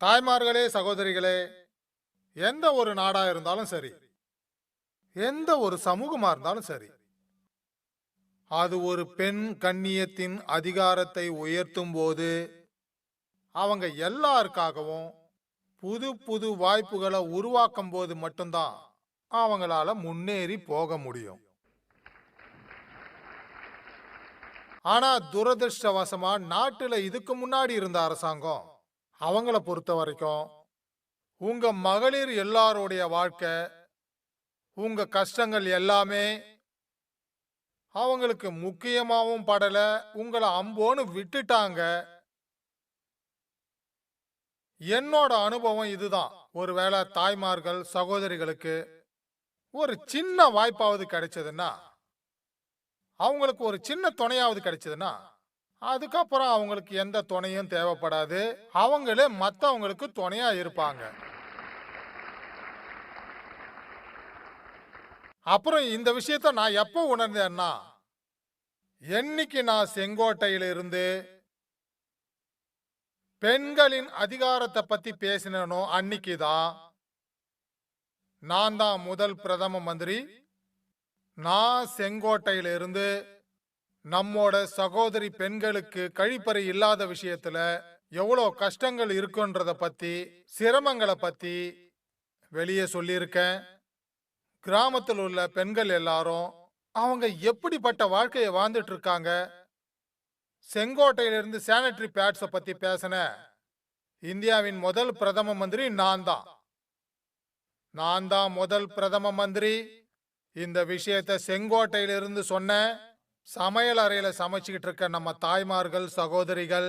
தாய்மார்களே சகோதரிகளே எந்த ஒரு நாடா இருந்தாலும் சரி எந்த ஒரு சமூகமா இருந்தாலும் சரி அது ஒரு பெண் கண்ணியத்தின் அதிகாரத்தை உயர்த்தும் போது அவங்க எல்லாருக்காகவும் புது புது வாய்ப்புகளை உருவாக்கும் போது மட்டும்தான் அவங்களால முன்னேறி போக முடியும். ஆனா துரதிருஷ்டவசமா நாட்டுல இதுக்கு முன்னாடி இருந்த அரசாங்கம் அவங்கள பொறுத்த வரைக்கும் உங்க மகளிர் எல்லாருடைய வாழ்க்கை உங்க கஷ்டங்கள் எல்லாமே அவங்களுக்கு முக்கியமாகவும் படல உங்களை அம்போன்னு விட்டுட்டாங்க. என்னோட அனுபவம் இதுதான். ஒருவேளை தாய்மார்கள் சகோதரிகளுக்கு ஒரு சின்ன வாய்ப்பாவது கிடைச்சதுன்னா அவங்களுக்கு ஒரு சின்ன துணையாவது கிடைச்சதுன்னா அதுக்கப்புறம் அவங்களுக்கு எந்த துணையும் தேவைப்படாது. அவங்களே மற்றவங்களுக்கு துணையா இருப்பாங்க. அப்புறம் இந்த விஷயத்த நான் எப்போ உணர்ந்தேன்னா என்னைக்கு நான் செங்கோட்டையிலிருந்து பெண்களின் அதிகாரத்தை பத்தி பேசினோ அன்னைக்கு தான் நான் தான் முதல் பிரதம மந்திரி. நான் செங்கோட்டையிலிருந்து நம்மோட சகோதரி பெண்களுக்கு கழிப்பறை இல்லாத விஷயத்துல எவ்வளோ கஷ்டங்கள் இருக்குன்றத பத்தி சிரமங்களை பத்தி வெளியே சொல்லியிருக்கேன். கிராமத்தில் உள்ள பெண்கள் எல்லாரும் அவங்க எப்படிப்பட்ட வாழ்க்கையை வாழ்ந்துட்டு இருக்காங்க? செங்கோட்டையிலிருந்து சானிட்டரி பேட்ஸை பத்தி பேசின இந்தியாவின் முதல் பிரதம மந்திரி நான் தான். நான் தான் முதல் பிரதம மந்திரி. இந்த விஷயத்த செங்கோட்டையிலிருந்து சொன்ன சமையல் அறையில சமைச்சுக்கிட்டு இருக்க நம்ம தாய்மார்கள் சகோதரிகள்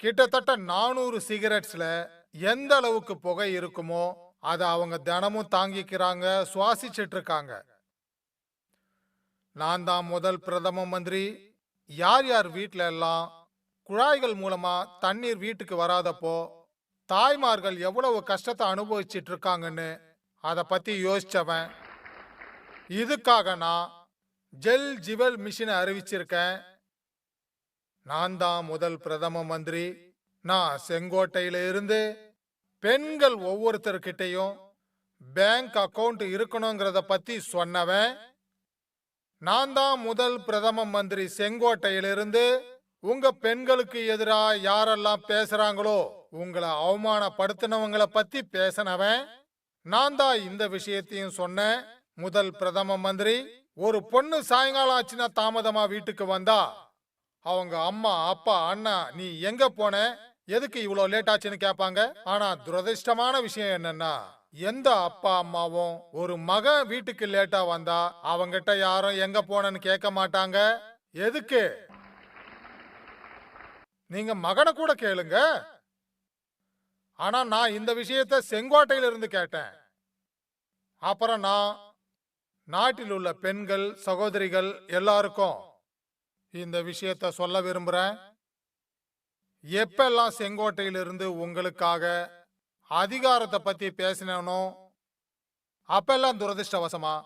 கிட்டத்தட்ட நானூறு சிகரெட்ஸ்ல எந்த அளவுக்கு புகை இருக்குமோ அதை அவங்க தினமும் தாங்கிக்கிறாங்க சுவாசிச்சிட்டு இருக்காங்க நான் தான் முதல் பிரதம மந்திரி. யார் யார் வீட்டில எல்லாம் குழாய்கள் மூலமா தண்ணீர் வீட்டுக்கு வராதப்போ தாய்மார்கள் எவ்வளவு கஷ்டத்தை அனுபவிச்சிட்டு இருக்காங்கன்னு அதை பத்தி யோசிச்சவன். இதுக்காக நான் ஜெல் ஜிவல் மிஷினை அறிவிச்சிருக்கேன். நான் தான் முதல் பிரதம மந்திரி. நான் செங்கோட்டையில இருந்து பெண்கள் ஒவ்வொருத்தர்கிட்டையும் பேங்க் அக்கவுண்ட் இருக்கணுங்கிறத பத்தி சொன்னவன். நான் தான் முதல் பிரதம மந்திரி செங்கோட்டையிலிருந்து உங்க பெண்களுக்கு எதிராக யாரெல்லாம் பேசுறாங்களோ உங்களை அவமானப்படுத்தினவங்களை பத்தி பேசினவன். நான் தான் இந்த விஷயத்தையும் சொன்னேன். முதல் பிரதம மந்திரி ஒரு பொண்ணு சாயங்காலம் ஆச்சுன்னா தாமதமா வீட்டுக்கு வந்தா அவங்க அம்மா அப்பா அண்ணா நீ எங்க போன? எதுக்கு இவ்வளோ லேட் ஆச்சுன்னு கேட்பாங்க ஆனா துரதிர்ஷ்டமான விஷயம் என்னன்னா எந்த அப்பா அம்மாவும் ஒரு மகன் வீட்டுக்கு லேட்டா வந்தா அவங்கிட்ட யாரும் எங்க போனன்னு கேட்க மாட்டாங்க? எதுக்கு? நீங்க மகனை கூட கேளுங்க. ஆனா நான் இந்த விஷயத்த செங்கோட்டையில இருந்து கேட்டேன். அப்புறம் நான் நாட்டில் உள்ள பெண்கள் சகோதரிகள் எல்லாருக்கும் இந்த விஷயத்த சொல்ல விரும்புகிறேன் எப்பெல்லாம் செங்கோட்டையிலிருந்து உங்களுக்காக அதிகாரத்தை பற்றி பேசினனோ அப்பெல்லாம் துரதிருஷ்டவசமா?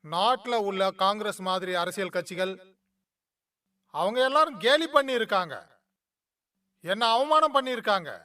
நாட்டில் உள்ள காங்கிரஸ் மாதிரி அரசியல் கட்சிகள் அவங்க எல்லாரும் கேலி பண்ணியிருக்காங்க. என்ன அவமானம் பண்ணியிருக்காங்க?